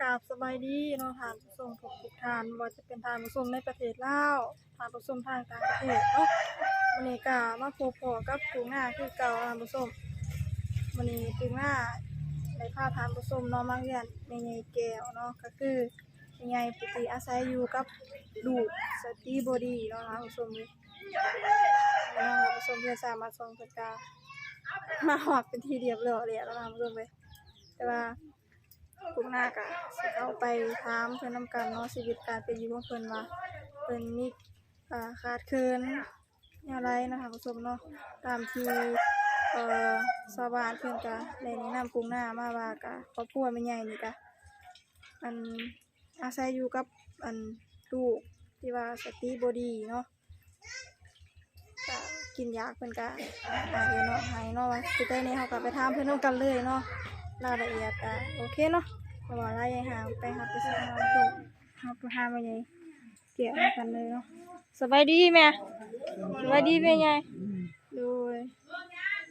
กราบสบายดีเนาะทานผู้ชมทุกทุกทานว่าจะเป็นทานผู้ชมในประเทศลาวทานผู้ชมทางต่างประเทศเนาะวันนี้ก็มาพบพอกับปูหน้าคือเก่าทานผู้ชมวันนี้ปูหน้าได้พาทานผู้ชมเนาะมาเรียนในใหญ่แก้วเนาะก็คือใหญ่ปกติอาศัยอยู่กับลูกสตีบอดี้เนาะทานผู้ชมเลยเนาะทานผู้ชมเพื่อสามารถส่งเพิ่นกามาหอดเป็นทีเดียบร้อยแล้วทานผู้ชมเลยแต่ว่า พวกหน้ากะสิเขาไปถามเพิ่นนำกันเนาะชีวิตการเป็นอยู่ของเพิ่อนว่าเพิ่นมีขาดเคินแนวไรนะคะผู้ชมเนาะตามที่เอ่อชาวบ้านเพิ่อนก็ได้แนะนำกรุงหน้ามาว่ากะครอบครัวแม่ใหญ่นี่กะอันอาศัยอยู่กับอันลูกที่ว่าสติบอดีเนาะก็กินยาเพิ่นก็หายเนาะหายเนาะว่าสิได้นี่เฮาก็ไปถามเพิ่อนนำกันเลยเนาะ รายละเอียดอะโอเคเนาะเพราะว่าระยห่างไปครับไปสถานทูตครับไปหามาใหญ่เกี่ยวกันเลยเนาะสบายดีแม่สบายดีแม่ใหญ่ดู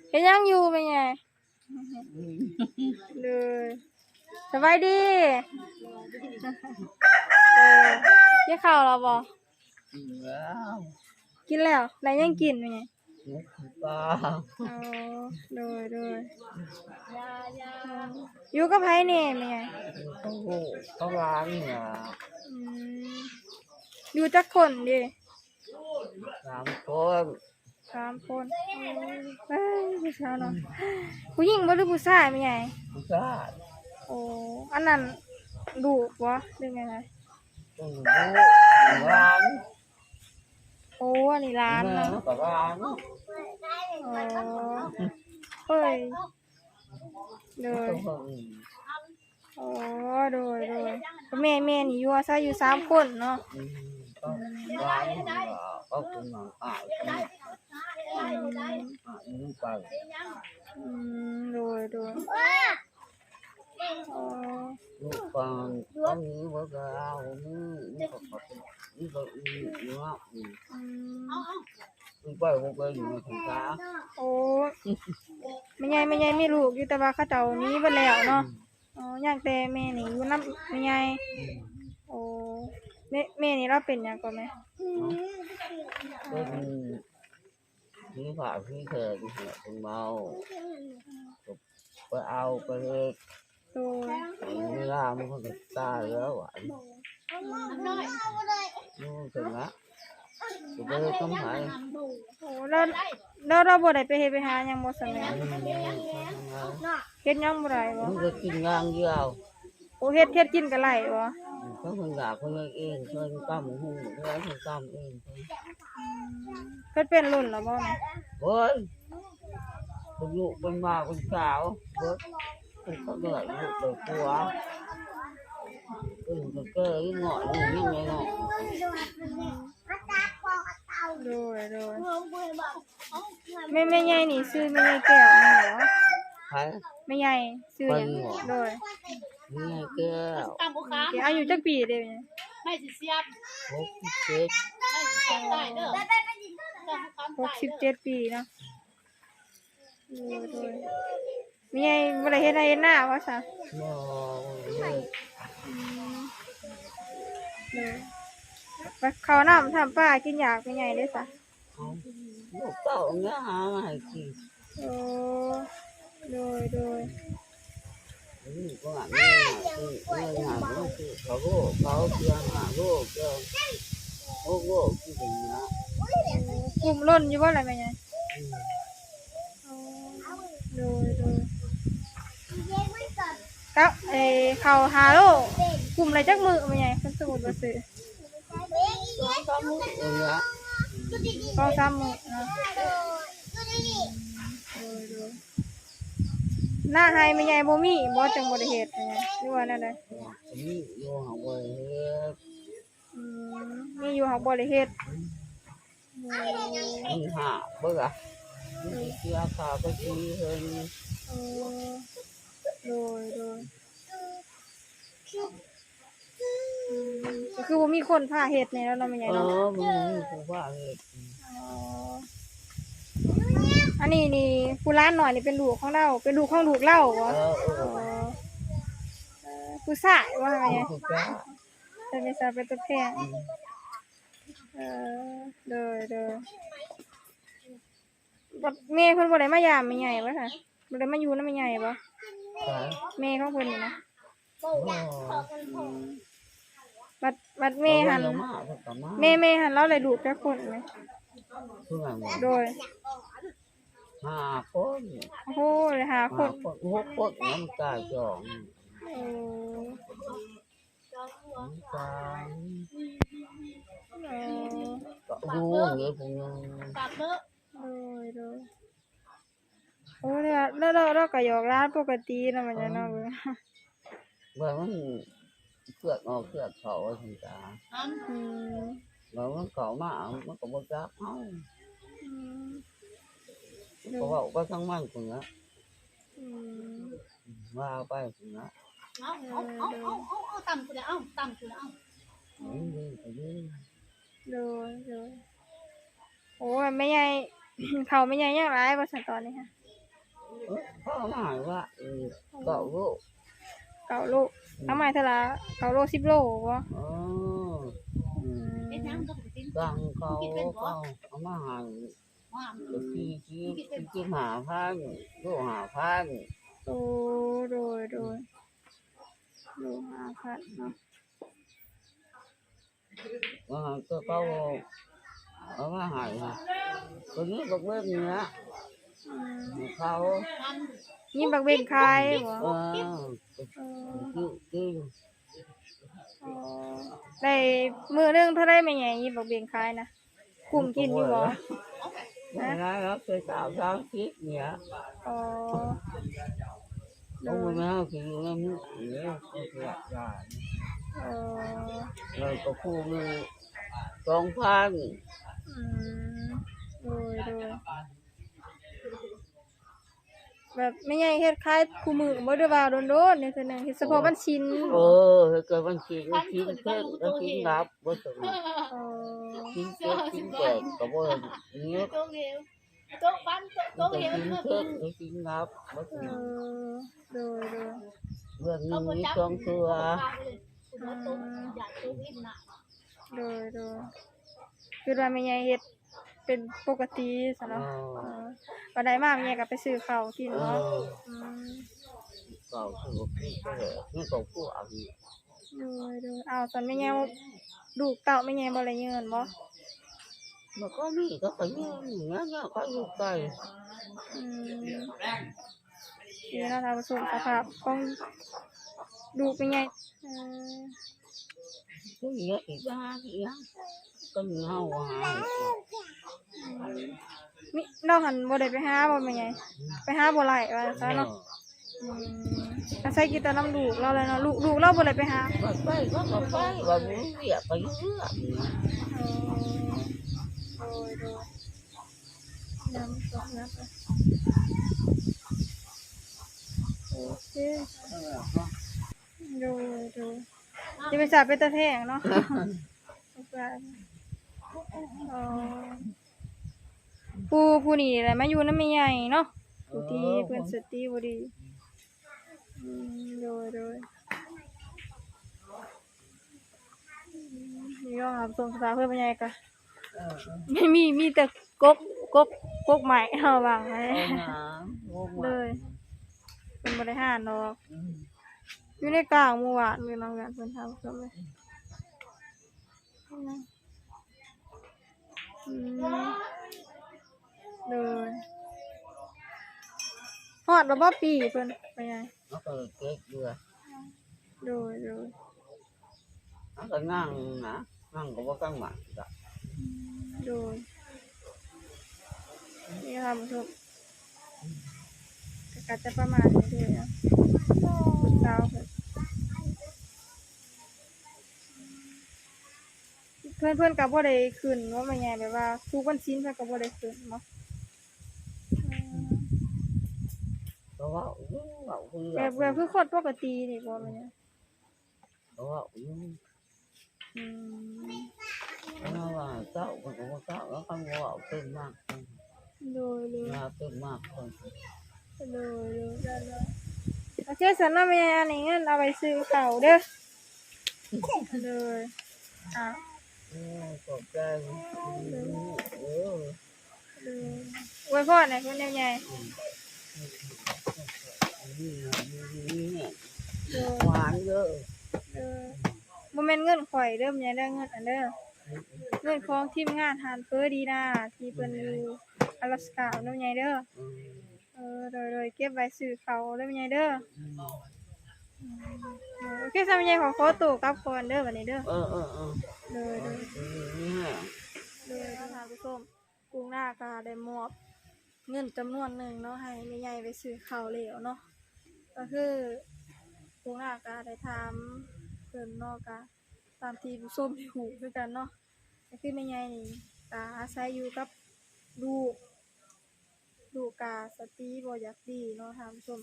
เฮ็ดยังอยู่แม่ใหญ่เลยสบายดีเออกินข้าวแล้วบ่แล้วกินแล้วแล้วยังกินแม่ให ญ่ลูกตาอ๋อโดยโดยอยู่กับไผนี่แม่ใหญ่เขาเขาล้างเนี่ยอืมอยู่จักคนดิสามคนสามคนเอ้ยผู้ชายเนาะผู้หญิงบ่หรือผู้ชายไม่ใหญ่ผู้ชายโอ้อันนั้นดูกวะหรือไงไงต้องรู้ล้าง โอ้อันนี้ร้านแม่เนาะก็ล้างอ๋อเฮ้ยโดยต้องอ๋อโดยโดยก็แม่แม่นี่อยู่อาศัยอยู่สามคนเนาะต้องล้างเขาคงหนังอ่ายอ่ายลูกไปอืมโดยโดยอ๋อลูกฟังต้องนี้ว่าเรานี่ นี่ก็นี่ก็นี่เนาะอืมลูกไปลูกไปอยู่ในถุงช้าโอ้ไม่ใหญ่ไม่ใหญ่ไม่ลูกอยู่แต่ว่าเขาเจ้านี้ไปแล้วเนาะอ๋อย่างแต่แม่นี่อยู่น้ำแม่ใหญ่โอ้แม่แม่นี่เราเป็นหยังก่อนไหมเป็นพี่ผ่าพี่เธอที่หัวเป็นเมาไปเอาไปเลยโดยเวลามันก็ตายแล้วอะนู่ นถึงละจะไปต้องหายโอ้เราเราเราบ่ได้ไปเฮ็ดไปหาหยังบ่ซั่นแหมเฮ็ดหยังบ่ได้บ่มันก็กินงานเดียวโอ้เฮ็ดเฮ็ดกินก็ไหลบ่เขาเพิ่งอยากเพิ่งเองเพิ่งตั้มหูเพิ่งเพิ่งตั้มเองเพิ่นเป็นรุ่นแล้วบ่แม่เฮ้ยเป็นลูกเป็นมาเป็นสาวเบิดเป็นเขาเหนื่อยลูกเปิดตัว เป็นก็เกยหงอยนี่ยังไงเนาะโดยโดยแม่แม่ใหญ่นี่ชื่อแม่ใหญ่แก้วแม่นบ่ใครแม่ใหญ่ชื่อหยังเพิ่นบ่โดยนี่แก้วตามบุคคาแกอายุจักปีเด้แม่ไม่สิเสียบหกสิบเจ็ดไม่สิเสียบได้เด้อตามบุคคาหกสิบเจ็ดปีเนาะโดยโดยแม่ใหญ่บ่ได้เฮ็ดให้เฮ็ดหน้าว่าซะมอเลยไปเขาน้ำทำป้ากินอยากเป็นไงได้สะลูกเต่าเงี้ยหามาให้กินโอ้โดยโดยนี่ก็หาไม่คือไม่หาไม่คือเขาก็เขาเพื่อนหาลูกเจ้าโอ้โหคืออย่างนี้นะกลุ่มล้นอยู่ว่าอะไรไหมไงโอ้โดยโดยครับเออเขาหาโลกลุ่มอะไรจักมือไหมไงคนสมุดมาซื้อก็ลูกอย่างเงี้ยก็สามมือเนาะโดยโดยหน้าไฮไม่ไงบ่มีบ่จังบ่ได้เฮ็ดไหมไงหรือว่านั่นเลยนี่โยหาไว้เฮ็ดอืมมีอยู่หักบ่ได้เฮ็ดนี่หาเบื่อนี่เสียขาไปทีเฮงเออโดยโดยอืม ก็คือว่ามีคนพาเฮ็ดในแล้วเนาะแม่ใหญ่เอเนาะ อมึงกูว่าเฮ็ดอ๋ออันนี้นี่ผู้ร้านหน่อยนี่เป็นลูกของเรา เป็นลูกของลูกเล่าเหรอเออเออ๋ออเออผู้ชายว่าไงผู้จ้าเป็นนิสัยเป็นตัวแพงเออเด้อเด้อบัดแม่เพิ่นบ่ได้มายามแม่ใหญ่บ่ค่ะบ่ได้มาอยู่นำแม่ใหญ่บ่ขายแม่ของเพิ่นนี่นะ โอ้บัดบัดแม่หันเรามาเพิ่นก็มาแม่แม่หันเราเลยลูกจักคนไหมเพื่อนหมดโดยห้าคนโอ้โหเลยหาคห้านคนหกคนน้ำตาสองโอ้น้ำตาเออก็รู้อย่างนี้ผมยังปากเด้อโดยโดยโอ้เนี่ยแล้วเราเราก็หยอกร้านปกตินะมันจะเนาะเบิ่ง ว่ามันเกือกออกเกือกเขาว่าคุณตาอันอืมว่ามันเขามามันก็บ่จับเฮาอืมเพราะว่าก็ทั้งมันคุณนะอืมว่าไปคุณนะเอาเอาเอาเอาเอาเอาต่ำกูเลยเอาต่ำกูเลยเอานี่นี่ก็นี่โดยโดยโอ้ยไม่ใหญ่เขาไม่ใหญ่ยังไรภาษาตอนนี้ค่ะเอ้ยพ่อมาว่าเออก็รู้ เก่าโลทำไมเท่าละเก่าโลสิบโลวะเอออืมเฮ็ดหยังก็บ่กินตังเขาเขาเอามาใหาว่าก็ที่ที่ที่หาพันลูกหาพันโอ้โดยโดยโลห้าพันเนาะว่าก็เขาเอามาใหาตัวนี้บอกเบิ้ลเนี้ยอืมเขาอันยิ่งบักเบ่งคายบ่ เออเออ กินกินอ๋อได้มือหนึงเท่าไรไม่ใหญ่ยิ่งบักเบ่งคายนะคุมกินอยู่บ่ไม่ได้ครับเคยสาวสาวคิดเนี่ยอ๋อโดเขายไม่เอาคือเงินเนี่ยเขาเสียได้เออเลยก็คู่มือสองพันอืมโดยโดย แบบไม่ใหญ่เฮ็ดคล้ายคู่มือบ่ได้ว่าโดนๆนี่เทื่อหนึงเฮ็ดเฉพาะมันชินเออเกิดวันชิงชิงเพิ่งแล้วชิงรับว่สมอ๋อชิงเพิ่งชิงแปดก็บ่เนี้ยโตเหวโตปันโตก็เหวชิงเมื่อเพิ่งแล้วชิงรับว่สเอมอโดยโดยเรื่องหนึงมีสองตัวคุณโตอยากโตวินโดยโดยคือว่าไม่ใหญ่เฮ็ด เป็นปกติซะเอเนาะอเออวันใดมาแม่ก็ไปซื้อข้าวกินเอเนาะออืมเก่าคือบ่พี่ก็เลยนี่ก็คู่เอาอยู่โดยโดยเอาตอนไม่ใหญ่ลูกเต้าไม่ใหญ่บ่ได้เงินบ่มันก็มีก็ไปเงี้ยเงี้ยเงี้ยก็อยู่ไกลอืมนี่เนาะท่านผู้ชมสภาพของลูกเป็นไงเออก็เงี้ยอีกบ้าอีกอย่าง ก็มีเฮาหามิเราหันบ่ได้ไปหาบ่แม่นไงไปหาบ่ไหลว่าซะเนาะอืมก็ใส่กีตาร์น้ำลูกเราเลยเนาะลูกลูกเราบ่ได้ไปหาไปไปก็ก็ไปว่ามึงเรียกไปเรื่อยเออโดยโดยน้ำตกนับเลยโอเคโดยโดยจะไปสาบเป็นตะแทงเนาะ อ๋อผู้ผู้นี่แหละมาอยู่น้ำไม่ใหญ่เนาะผู้ที่เพิ่นสติบ่ดีอืมโดยโดยอืมนี่ก็ครับส่งสตาเพื่อนไม่ใหญ่กะเออไม่มีมีแต่กกกกกกใหม่เอาวางไว้เอาหาโง่เลมายเป็นบริหารดอกอยู่ในกลางหมู่บ้านมีน้องกันเพิ่นทำเพิ่นเลยอืม เลยฮอดแล้วบ่ปีเพิ่นไปไง nó có kết vừa โดยโดย nó có ngang nè ngang có có căn mặt đó โดยนี่ค่ะผู้ชมก็จะประมาณนี้เลยนะคุณสาวเพิ่น เพื่อนๆกับบ่ได้ขึ้นว่ามันไงแบบว่าทุกวันชิ้นเพิ่นกับบ่ได้ขึ้นเนาะอืม có gạo gạo cũng แบบแบบคือคนปกตินี่บ่แม่นไง có gạo อืม nó là gạo còn có gạo nó không có gạo tên mạc โดยโดย là tên mạc thôi โดยโดยได้แล้วโอเคสันนะแม่อันนี้เงินเอาไปซื้อข้าวเด้อเลยอะเออ ขอบใจเออเลยอวยพรให้คนใหญ่นี่นี่นี่ๆเลยหวานเยอะเลยบ่แม่นเงินข่อยเด้อแม่เด้อเงินอันเด้อเงินของทีมงานหานเฟอร์ดีนาที่เพิ่นอยู่อลาสกาเด้อแม่เด้อเออโดยโดยเก็บไว้ซื้อเขาวเด้อแม่เด้อเออ โอเคซะแม่ขอขอตัวกลับก่อนเด้อบัดนี้เด้อเออเออเออเลยเลยนี่ฮะเลยท่านผู้ชมกรุงหน้าก็ได้มอบเงินจำนวนหนึ่งเนาะให้แม่ใหญ่ไปซื้อข้าวเหลวเนาะก็คือกรุงหน้าก็ได้ถามเพิ่นเนาะก็ตามที่ผู้ชมได้หูคือกันเนาะก็คือแม่ใหญ่นี่ก็อาศัยอยู่กับลูกลูกกาสติบ่อยากดีเนาะท่านผู้ชม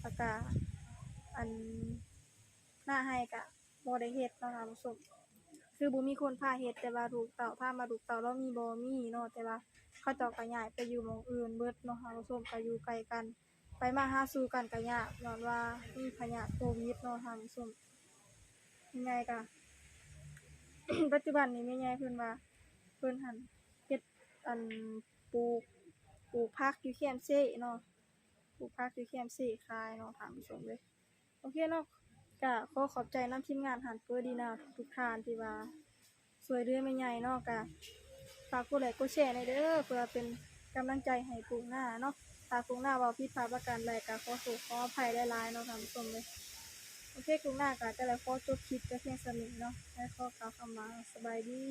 แล้วก็ อันหน้าให้ก็บ่ได้เฮ็ดเนาะท่านผู้ชมคือบ่มีคนพาเฮ็ดแต่ว่าลูกเต่าพามาลูกเต่าแล้วมีบ่มีเนาะแต่ว่าเขาเจ้าก็ย้ายไปอยู่หม้องอื่นเบิดเนาะค่ะผู้ชมก็อยู่ไกลกัน ไปมาหาสู่กันก็ยากย้อนว่ามีพยาธิโควิดเนาะค่ะผู้ชมยังไงก็ปัจจุบันนี้แม่ใหญ่เพิ่นว่าเพิ่นหันเฮ็ดอันปลูกปลูกผักอยู่แคมเซ่เนาะปลูกผักอยู่แคมเซ่ขายเนาะท่านผู้ชมเลย โอเคเนาะก็ขอขอบใจน้ำทีมงานหันเฟอร์ดีนาทุกทานที่ว่าสวยเรื่อไม่ใหญ่เนาะก็ฝากกดไลค์กดแชร์ในเด้อเพื่อเป็นกำลังใจให้กลุ่มหน้าเนาะถ้ากลุ่มหน้าเว่าผิดพาประการใดก็ขอโทษขออภัยหลายๆเนาะท่านผู้ชมเลยโอเคกลุ่มหน้าก็จะได้ขอจบคลิปแต่เพียงสนิทเนาะและขอกล่าวคำว่าสบายดี